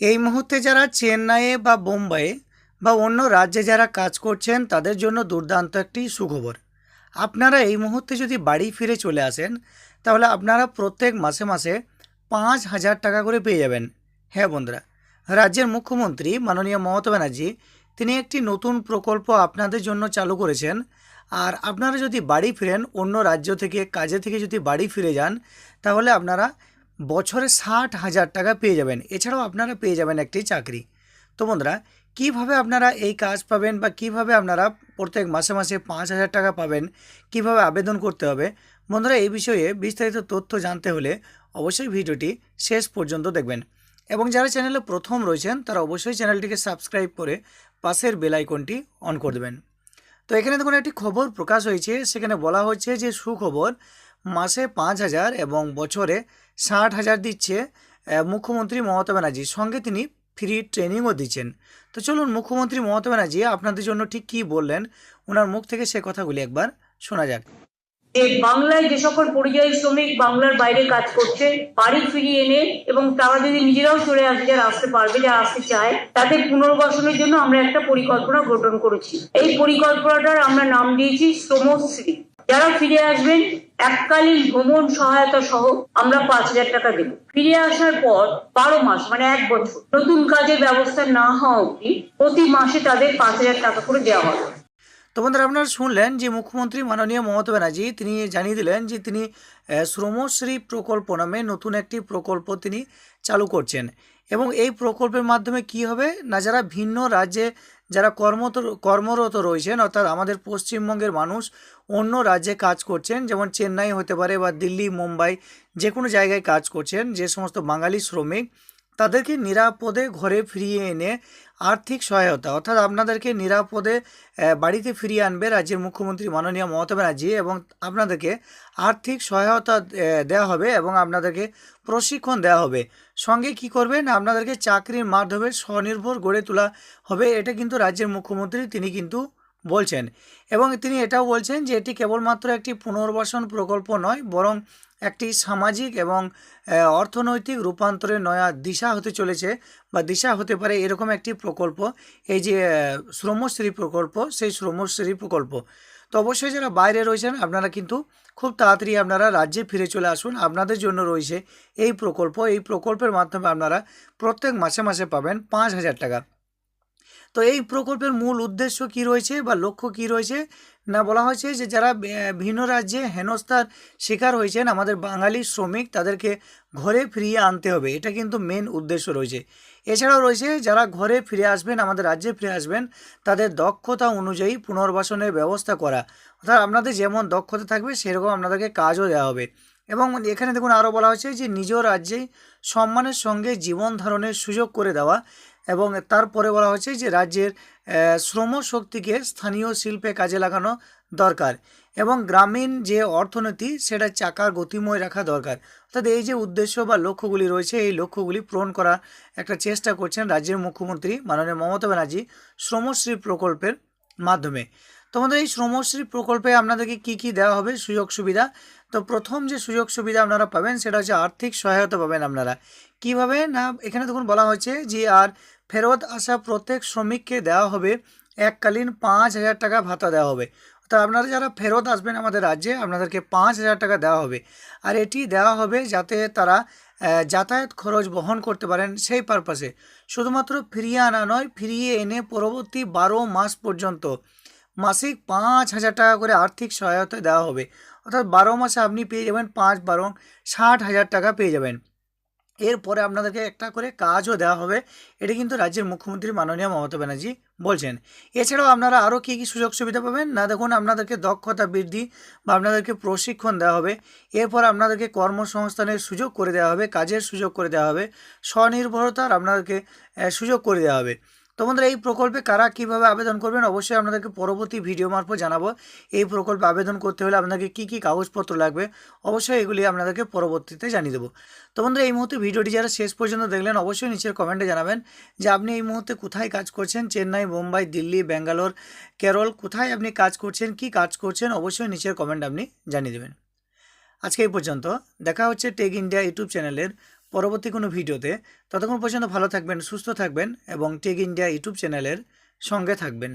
এই মুহূর্তে যারা চেন্নাইয়ে বা বোম্বাইয়ে বা অন্য রাজ্যে যারা কাজ করছেন, তাদের জন্য দুর্দান্ত একটি সুখবর। আপনারা এই মুহূর্তে যদি বাড়ি ফিরে চলে আসেন, তাহলে আপনারা প্রত্যেক মাসে মাসে পাঁচ হাজার টাকা করে পেয়ে যাবেন। হ্যাঁ বন্ধুরা, রাজ্যের মুখ্যমন্ত্রী মাননীয় মমতা ব্যানার্জি, তিনি একটি নতুন প্রকল্প আপনাদের জন্য চালু করেছেন। আর আপনারা যদি বাড়ি ফিরেন, অন্য রাজ্য থেকে, কাজে থেকে যদি বাড়ি ফিরে যান, তাহলে আপনারা বছরে ষাট হাজার টাকা পেয়ে যাবেন। এছাড়াও আপনারা পেয়ে যাবেন একটি চাকরি। তো বন্ধুরা, কীভাবে আপনারা এই কাজ পাবেন বা কীভাবে আপনারা প্রত্যেক মাসে মাসে পাঁচ হাজার টাকা পাবেন, কীভাবে আবেদন করতে হবে, বন্ধুরা, এই বিষয়ে বিস্তারিত তথ্য জানতে হলে অবশ্যই ভিডিওটি শেষ পর্যন্ত দেখবেন। এবং যারা চ্যানেলে প্রথম রয়েছেন, তারা অবশ্যই চ্যানেলটিকে সাবস্ক্রাইব করে পাশের বেল আইকনটি অন করে দেবেন। তো এখানে দেখুন, একটি খবর প্রকাশ হয়েছে। সেখানে বলা হচ্ছে যে সুখবর, মাসে পাঁচ হাজার এবং বছরে ষাট হাজার দিচ্ছে মুখ্যমন্ত্রী মমতা ব্যানার্জি সঙ্গে তিনি ফ্রি ট্রেনিংও দিচ্ছেন। তো চলুন মুখ্যমন্ত্রী মমতা ব্যানার্জি আপনাদের জন্য ঠিক কী বললেন ওনার মুখ থেকে সে কথাগুলি একবার শোনা যাক। বাংলায় যে সকল পরিযায়ী শ্রমিক বাংলার বাইরে কাজ করছে, বাড়ি ফিরিয়ে এনে এবং তারা যদি নিজেরাও চলে আসে, যারা আসতে পারবে, যারা আসতে চায়, তাদের পুনর্বাসনের জন্য আমরা একটা পরিকল্পনা গঠন করেছি। এই পরিকল্পনাটার আমরা নাম দিয়েছি শ্রমশ্রী। যারা ফিরে আসবেন, এককালীন ভ্রমণ সহায়তা সহ আমরা পাঁচ হাজার টাকা দেব। ফিরে আসার পর বারো মাস মানে এক বছর, নতুন কাজের ব্যবস্থা না হওয়া অবধি প্রতি মাসে তাদের পাঁচ হাজার টাকা করে দেওয়া হবে। তো বন্ধুরা, আপনারা শুনলেন যে মুখ্যমন্ত্রী মাননীয় মমতা ব্যানার্জি, তিনি জানিয়ে দিলেন যে তিনি শ্রমশ্রী প্রকল্প নামে নতুন একটি প্রকল্প তিনি চালু করছেন। এবং এই প্রকল্পের মাধ্যমে কি হবে? না যারা ভিন্ন রাজ্যে যারা কর্মত, কর্মরত রয়েছেন, অর্থাৎ আমাদের পশ্চিমবঙ্গের মানুষ অন্য রাজ্যে কাজ করছেন, যেমন চেন্নাই হতে পারে বা দিল্লি, মুম্বাই যে কোনো জায়গায় কাজ করছেন, যে সমস্ত বাঙালি শ্রমিক তাদেরকে নিরাপদে ঘরে ফিরিয়ে এনে আর্থিক সহায়তা, অর্থাৎ আপনাদেরকে নিরাপদে বাড়িতে ফিরিয়ে আনবে রাজ্যের মুখ্যমন্ত্রী মাননীয় মমতা ব্যানার্জি এবং আপনাদেরকে আর্থিক সহায়তা দেওয়া হবে এবং আপনাদেরকে প্রশিক্ষণ দেওয়া হবে। সঙ্গে কি করবেন? আপনাদেরকে চাকরির মাধ্যমে স্বনির্ভর গড়ে তোলা হবে। এটা কিন্তু রাজ্যের মুখ্যমন্ত্রী, তিনি কিন্তু বলছেন। এবং তিনি এটাও বলছেন যে এটি কেবলমাত্র একটি পুনর্বাসন প্রকল্প নয়, বরং একটি সামাজিক এবং অর্থনৈতিক রূপান্তরের নয়া দিশা হতে চলেছে বা দিশা হতে পারে এরকম একটি প্রকল্প। এই যে শ্রমশ্রী প্রকল্প, সেই শ্রমশ্রী প্রকল্প। তো অবশ্যই যারা বাইরে রয়েছেন, আপনারা কিন্তু খুব তাড়াতাড়ি আপনারা রাজ্যে ফিরে চলে আসুন। আপনাদের জন্য রয়েছে এই প্রকল্প। এই প্রকল্পের মাধ্যমে আপনারা প্রত্যেক মাসে মাসে পাবেন পাঁচ হাজার টাকা। তো এই প্রকল্পের মূল উদ্দেশ্য কি রয়েছে বা লক্ষ্য কি রয়েছে? না, বলা হয়েছে যে যারা ভিন্ন রাজ্যে হেনস্থার শিকার হয়েছেন, আমাদের বাঙালি শ্রমিক, তাদেরকে ঘরে ফিরিয়ে আনতে হবে। এটা কিন্তু মেন উদ্দেশ্য রয়েছে। এছাড়াও রয়েছে, যারা ঘরে ফিরে আসবেন, আমাদের রাজ্যে ফিরে আসবেন, তাদের দক্ষতা অনুযায়ী পুনর্বাসনের ব্যবস্থা করা। অর্থাৎ আপনাদের যেমন দক্ষতা থাকবে, সেরকম আপনাদেরকে কাজও দেওয়া হবে। এবং এখানে দেখুন আরও বলা হয়েছে যে, নিজ রাজ্যেই সম্মানের সঙ্গে জীবন ধারণের সুযোগ করে দেওয়া। এবং তারপরে বলা হয়েছে যে রাজ্যের শ্রম শক্তিকে স্থানীয় শিল্পে কাজে লাগানো দরকার এবং গ্রামীণ যে অর্থনীতি, সেটা চাকার গতিময় রাখা দরকার। অর্থাৎ এই যে উদ্দেশ্য বা লক্ষ্যগুলি রয়েছে, এই লক্ষ্যগুলি পূরণ করার একটা চেষ্টা করছেন রাজ্যের মুখ্যমন্ত্রী মাননীয় মমতা ব্যানার্জি শ্রমশ্রী প্রকল্পের মাধ্যমে। তোমাদের এই শ্রমশ্রী প্রকল্পে আপনাদেরকে কি কি দেওয়া হবে সুযোগ সুবিধা তো প্রথম যে সুযোগ সুবিধা আপনারা পাবেন, সেটা হচ্ছে আর্থিক সহায়তা পাবেন আপনারা। কীভাবে না, এখানে দেখুন বলা হয়েছে যে, আর ফেরত আসা প্রত্যেক শ্রমিককে দেওয়া হবে, এককালীন পাঁচ হাজার টাকা ভাতা দেওয়া হবে। তো আপনারা যারা ফেরত আসবেন আমাদের রাজ্যে, আপনাদেরকে পাঁচ হাজার টাকা দেওয়া হবে। আর এটি দেওয়া হবে যাতে তারা যাতায়াত খরচ বহন করতে পারেন সেই পারপাসে শুধুমাত্র ফিরিয়ে আনা নয়, ফিরিয়ে এনে পরবর্তী বারো মাস পর্যন্ত মাসিক পাঁচ হাজার টাকা করে আর্থিক সহায়তা দেওয়া হবে। অর্থাৎ বারো মাসে আপনি পেয়ে যাবেন পাঁচ বারো ষাট হাজার টাকা পেয়ে যাবেন। এরপরে আপনাদেরকে একটা করে কাজও দেওয়া হবে। এটা কিন্তু রাজ্যের মুখ্যমন্ত্রী মাননীয় মমতা ব্যানার্জি বলছেন। এছাড়াও আপনারা আরও কী কী সুযোগ সুবিধা পাবেন? না, দেখুন, আপনাদেরকে দক্ষতা বৃদ্ধি বা আপনাদেরকে প্রশিক্ষণ দেওয়া হবে। এরপর আপনাদেরকে কর্মসংস্থানের সুযোগ করে দেওয়া হবে, কাজের সুযোগ করে দেওয়া হবে, স্বনির্ভরতার আপনাদেরকে সুযোগ করে দেওয়া হবে। তো বন্ধুরা এই প্রকল্পে কারা কীভাবে আবেদন করবেন অবশ্যই আপনাদেরকে পরবর্তী ভিডিও মারফত জানাব। এই প্রকল্পে আবেদন করতে হলে আপনাদেরকে কী কী কাগজপত্র লাগবে অবশ্যই এগুলি আপনাদেরকে পরবর্তীতে জানিয়ে দেবো। তো বন্ধুরা এই মুহূর্তে ভিডিওটি যারা শেষ পর্যন্ত দেখলেন অবশ্যই নিচের কমেন্টে জানাবেন যে আপনি এই মুহূর্তে কোথায় কাজ করছেন? চেন্নাই, মুম্বাই, দিল্লি, ব্যাঙ্গালোর, কেরল, কোথায় আপনি কাজ করছেন? কি কাজ করছেন? অবশ্যই নিচের কমেন্ট আপনি জানিয়ে দেবেন। আজকে এই পর্যন্ত। দেখা হচ্ছে টেক ইন্ডিয়া ইউটিউব চ্যানেলের পরবর্তী কোনো ভিডিওতে ততক্ষণ পর্যন্ত ভালো থাকবেন, সুস্থ থাকবেন এবং টেক ইন্ডিয়া ইউটিউব চ্যানেলের সঙ্গে থাকবেন।